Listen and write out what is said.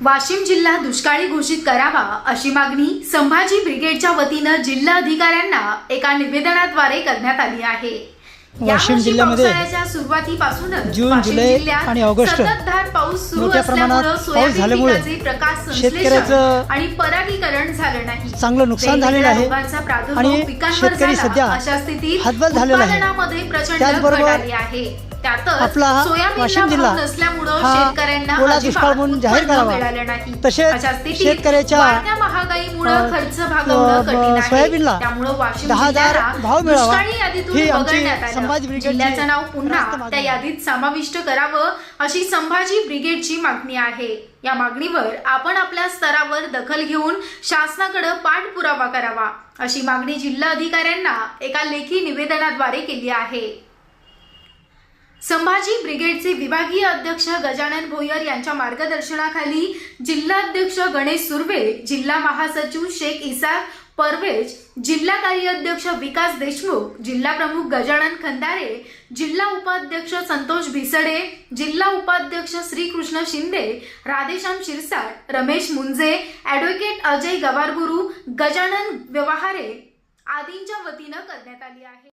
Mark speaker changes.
Speaker 1: वाशिम जिल्हा दुष्काळी घोषित करावा अशी मागणी संभाजी ब्रिगेडच्या वतीनं जिल्हा अधिकाऱ्यांना एका निवेदनाद्वारे करण्यात आली आहे
Speaker 2: वाशिम जिल्ह्यामध्ये
Speaker 1: सुरुवातीपासूनच
Speaker 2: जून, जुलै आणि ऑगस्ट
Speaker 1: पाऊस सुरू
Speaker 2: पाऊस झाल्यामुळे
Speaker 1: पिकाचे प्रकाश संश्लेषण
Speaker 2: शेतकऱ्याचं
Speaker 1: आणि परागीकरण झालं नाही
Speaker 2: चांगलं नुकसान झालेलं आहे आणि शेतकरी. सध्या
Speaker 1: अशा स्थितीत
Speaker 2: हतबल झालेला आहे. त्याचबरोबर
Speaker 1: त्यातच
Speaker 2: आपला हा
Speaker 1: सोयाबीनला
Speaker 2: वाशिम
Speaker 1: भाव
Speaker 2: जिल्हा
Speaker 1: नसल्यामुळं
Speaker 2: हा
Speaker 1: शेतकऱ्यांना
Speaker 2: ओला
Speaker 1: अजिबात
Speaker 2: दुष्काळ म्हणून जाहीर
Speaker 1: उत्पन्न
Speaker 2: करावा.
Speaker 1: मिळालं नाही
Speaker 2: तसेच
Speaker 1: अशा स्थितीत
Speaker 2: शेतकऱ्याच्या,
Speaker 1: वाढत्या महागाईमुळे
Speaker 2: अ,
Speaker 1: खर्च कठीण आहे
Speaker 2: सोयाबीनला
Speaker 1: त्यामुळं वाशिम
Speaker 2: दहा हजार
Speaker 1: जिल्ह्याला
Speaker 2: भाव मिळावा.
Speaker 1: दुष्काळी यादीतून
Speaker 2: ही आमची
Speaker 1: वगळण्यात आलं.
Speaker 2: संभाजी ब्रिगेडची
Speaker 1: जिल्ह्याचं नाव पुन्हा
Speaker 2: रास्त मागणी
Speaker 1: त्या
Speaker 2: आहे.
Speaker 1: यादीत समाविष्ट करावं अशी संभाजी ब्रिगेडची मागणी आहे या मागणीवर आपण आपल्या स्तरावर दखल घेऊन शासनाकडे पाठपुरावा करावा अशी मागणी जिल्हा अधिकाऱ्यांना एका लेखी निवेदनाद्वारे केली आहे संभाजी ब्रिगेडचे विभागीय अध्यक्ष गजानन भोयर यांच्या मार्गदर्शनाखाली जिल्हाध्यक्ष गणेश सुर्वे जिल्हा महासचिव शेख इसाक परवेज जिल्हा कार्याध्यक्ष विकास देशमुख जिल्हा प्रमुख गजानन खंदारे जिल्हा उपाध्यक्ष संतोष भिसडे जिल्हा उपाध्यक्ष श्रीकृष्ण शिंदे राधेश्याम शिरसाट रमेश मुंजे ॲडव्होकेट अजय गवारगुरू गजानन व्यवहारे आदींच्या वतीनं करण्यात आली आहे.